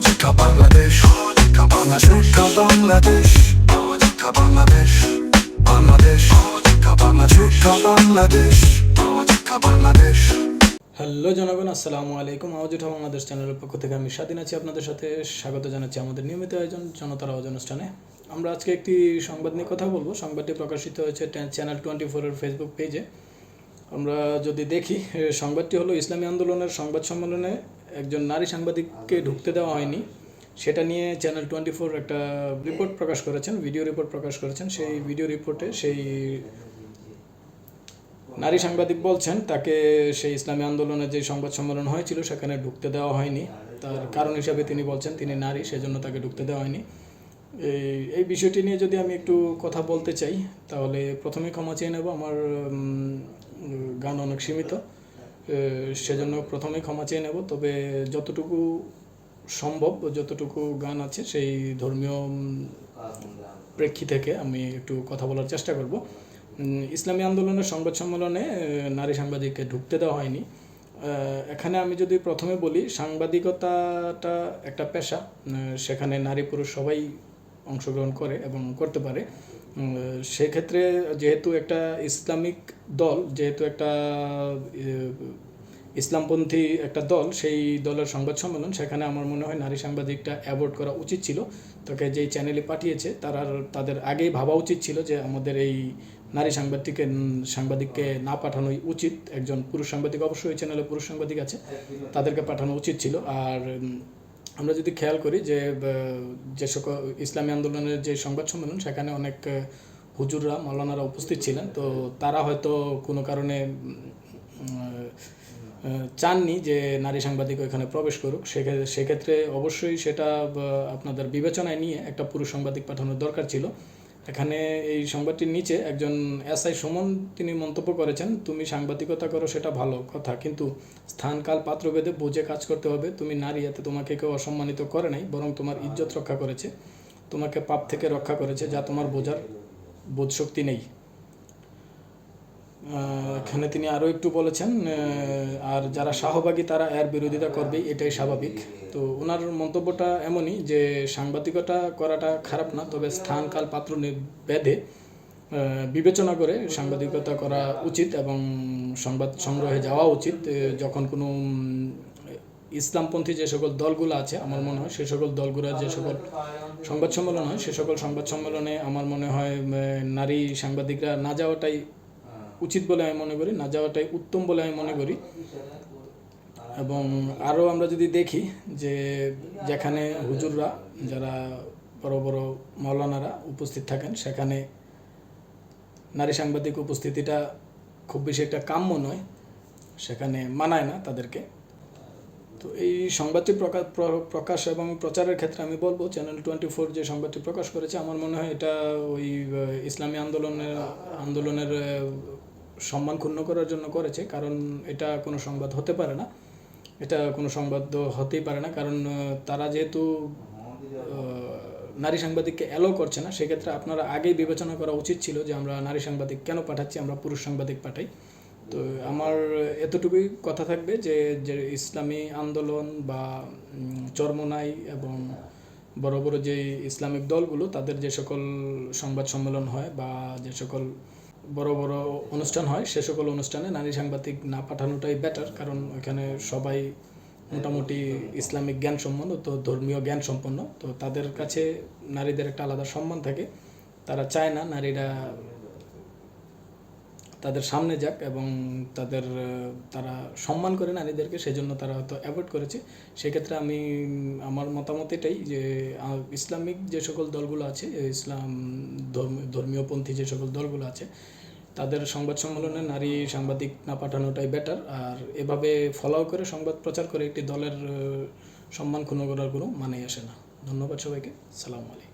সহযোগিতা বাংলাদেশ সহযোগিতা বাংলাদেশ বাংলাদেশ সহযোগিতা বাংলাদেশ বাংলাদেশ সহযোগিতা বাংলাদেশ বাংলাদেশ সহযোগিতা বাংলাদেশ হ্যালো জনগণ আসসালামু আলাইকুম আওয়াজ উঠা বাংলাদেশ চ্যানেলের পক্ষ থেকে আমি স্বাধীন আছি আপনাদের সাথে। স্বাগত জানাচ্ছি আমাদের নিয়মিত আয়োজন জনতার আওয়াজ অনুষ্ঠানে আমরা আজকে একটি সংবাদ নিয়ে কথা বলব। সংবাদটি প্রকাশিত হয়েছে চ্যানেল টোয়েন্টি ফোরের ফেসবুক পেজে। আমরা যদি দেখি সংবাদটি হলো ইসলামী আন্দোলনের সংবাদ সম্মেলনে একজন নারী সাংবাদিককে ঢুকতে দেওয়া হয়নি। সেটা নিয়ে চ্যানেল টোয়েন্টি ফোর একটা রিপোর্ট প্রকাশ করেছেন ভিডিও রিপোর্ট প্রকাশ করেছেন। সেই ভিডিও রিপোর্টে সেই নারী সাংবাদিক বলছেন, তাকে সেই ইসলামী আন্দোলনে যে সংবাদ সম্মেলন হয়েছিল, সেখানে ঢুকতে দেওয়া হয়নি। তার কারণ হিসাবে তিনি বলছেন, তিনি নারী, সেজন্য তাকে ঢুকতে দেওয়া হয়নি। এই এই বিষয়টি নিয়ে যদি আমি একটু কথা বলতে চাই, তাহলে প্রথমে ক্ষমা চেয়ে নেব। আমার গান অনেক সীমিত। সেজন্য প্রথমে ক্ষমা চেয়ে নেব, তবে যতটুকু সম্ভব, যতটুকু গান আছে সেই ধর্মীয় প্রেক্ষী থেকে আমি একটু কথা বলার চেষ্টা করব। ইসলামী আন্দোলনের সংবাদ সম্মেলনে নারী সাংবাদিককে ঢুকতে দেওয়া হয়নি। এখানে আমি যদি প্রথমে বলি, সাংবাদিকতাটা একটা পেশা সেখানে নারী পুরুষ সবাই অংশগ্রহণ করে এবং করতে পারে। সেক্ষেত্রে যেহেতু একটা ইসলামিক দল, যেহেতু একটা ইসলামপন্থী একটা দল, সেই দলের সংবাদ সম্মেলন, সেখানে আমার মনে হয় নারী সাংবাদিকটা অ্যাভয়েড করা উচিত ছিল। তাকে যেই চ্যানেলে পাঠিয়েছে, তারা তাদের আগেই ভাবা উচিত ছিল যে আমাদের এই নারী সাংবাদিককে সাংবাদিককে না পাঠানোই উচিত। একজন পুরুষ সাংবাদিক অবশ্যই চ্যানেলে পুরুষ সাংবাদিক আছে, তাদেরকে পাঠানো উচিত ছিল। আর আমরা যদি খেয়াল করি যে যে সকল ইসলামী আন্দোলনের যে সংবাদ সম্মেলন, সেখানে অনেক হুজুররা মৌলানারা উপস্থিত ছিলেন। তো তারা হয়তো কোনো কারণে চাননি যে নারী সাংবাদিক ওইখানে প্রবেশ করুক। সেক্ষেত্রে অবশ্যই সেটা আপনাদের বিবেচনায় নিয়ে একটা পুরুষ সাংবাদিক পাঠানোর দরকার ছিল। এখানে এই সংবাদটির নিচে একজন এসআই সুমন তিনি মন্তব্য করেছেন, তুমি সাংবাদিকতা করো, সেটা ভালো কথা, কিন্তু স্থান, কাল, পাত্রভেদে বুঝে কাজ করতে হবে। তুমি নারী, এতে তোমাকে কেউ অসম্মানিত করে নাই, বরং তোমার ইজ্জত রক্ষা করেছে। তোমাকে পাপ থেকে রক্ষা করেছে, যা তোমার বোঝার বোধ শক্তি নেই। এখানে তিনি আরও একটু বলেছেন আর যারা শাহবাগী তারা এর বিরোধিতা করবে এটাই স্বাভাবিক। তো ওনার মন্তব্যটা এমনই যে সাংবাদিকতা করাটা খারাপ না, তবে স্থান, কাল, পাত্র ভেদে বিবেচনা করে সাংবাদিকতা করা উচিত এবং সংবাদ সংগ্রহে যাওয়া উচিত। যখন কোনো ইসলামপন্থী যে সকল দলগুলো আছে, আমার মনে হয়, সে সকল দলগুলোর যে সকল সংবাদ সম্মেলন হয়, সে সকল সংবাদ সম্মেলনে আমার মনে হয় নারী সাংবাদিকরা না যাওয়াটাই উচিত বলে আমি মনে করি, না যাওয়াটাই উত্তম বলে আমি মনে করি। এবং আরও আমরা যদি দেখি যে যেখানে হুজুররা, যারা বড় বড় মৌলানারা উপস্থিত থাকেন, সেখানে নারী সাংবাদিক উপস্থিতিটা খুব বেশি একটা কাম্য নয়, সেখানে মানায় না তাদেরকে। তো এই সংবাদটি প্রকাশ প্রকাশ এবং প্রচারের ক্ষেত্রে আমি বলব চ্যানেল টোয়েন্টি ফোর যে সংবাদটি প্রকাশ করেছে, আমার মনে হয় এটা ওই ইসলামী আন্দোলনের আন্দোলনের সম্মান ক্ষুণ্ণ করার জন্য করেছে, কারণ এটা কোনো সংবাদ হতে পারে না। এটা কোনো সংবাদ হতেই পারে না, কারণ তারা যেহেতু নারী সাংবাদিককে অ্যালো করছে না, সেক্ষেত্রে আপনারা আগেই বিবেচনা করা উচিত ছিল যে আমরা নারী সাংবাদিক কেন পাঠাচ্ছি, আমরা পুরুষ সাংবাদিক পাঠাই। তো আমার এতটুকুই কথা থাকবে যে যে ইসলামী আন্দোলন বা চরমোনাই এবং বড় বড় যে ইসলামিক দলগুলো, তাদের যে সকল সংবাদ সম্মেলন হয় বা যে সকল বড় বড় অনুষ্ঠান হয়, সে সকল অনুষ্ঠানে নারী সাংবাদিক না পাঠানোটাই বেটার কারণ ওইখানে সবাই মোটামুটি ইসলামিক জ্ঞান সম্পন্ন তো ধর্মীয় জ্ঞান সম্পন্ন, তো তাদের কাছে নারীদের একটা আলাদা সম্মান থাকে। তারা চায় না নারীরা তাদের সামনে যাক এবং তাদের তারা সম্মান করে নারীদেরকে সেজন্য তারা হয়তো অ্যাভয়েড করেছে। সেক্ষেত্রে আমি, আমার মতামত এটাই যে ইসলামিক যে সকল দলগুলো আছে ইসলাম ধর্ম, ধর্মীয়পন্থী যে সকল দলগুলো আছে, তাদের সংবাদ সম্মেলনে নারী সাংবাদিক না পাঠানোটাই বেটার আর এভাবে ফলো করে সংবাদ প্রচার করে একটি দলের সম্মান ক্ষুণ্ণ করার কোনো মানেই আসে না। ধন্যবাদ সবাইকে। সালাম আলাইকুম।